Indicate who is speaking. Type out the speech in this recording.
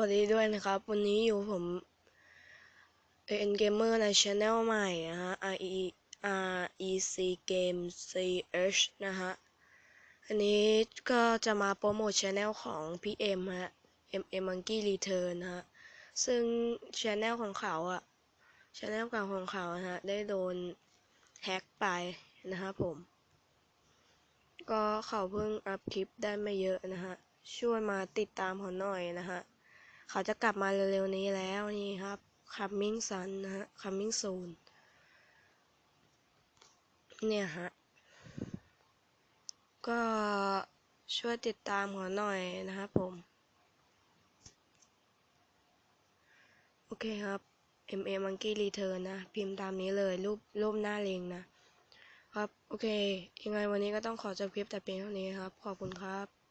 Speaker 1: วัสดีด้วยนะครับ วันนี้อยู่ผม AN Gamer ในช anel ใหม่นะฮะ RE REC Game CH นะฮะ อันนี้ก็จะมาโปรโมทช anel ของพี่เอ็มฮะ MM Monkey Return นะฮะ ซึ่งช anel ของเขาอะช anel เก่าของเขานะฮะ ได้โดนแฮ็กไปนะครับผม ก็เขาเพิ่งอัพคลิปได้ไม่เยอะนะฮะช่วยมาติดตามเขาหน่อยนะฮะ เขาจะกลับมาเร็วๆนี้แล้วนี่ครับ coming soon นะฮะ coming soon เนี่ยฮะ ก็ช่วยติดตามเขาหน่อยนะครับผม โอเคครับ MA Monkey Return นะ พิมพ์ตามนี้เลยรูปรูปหน้าเลงนะ ครับ โอเค ยังไงวันนี้ก็ต้องขอจบคลิปแต่เพียงเท่านี้ครับ ขอบคุณครับ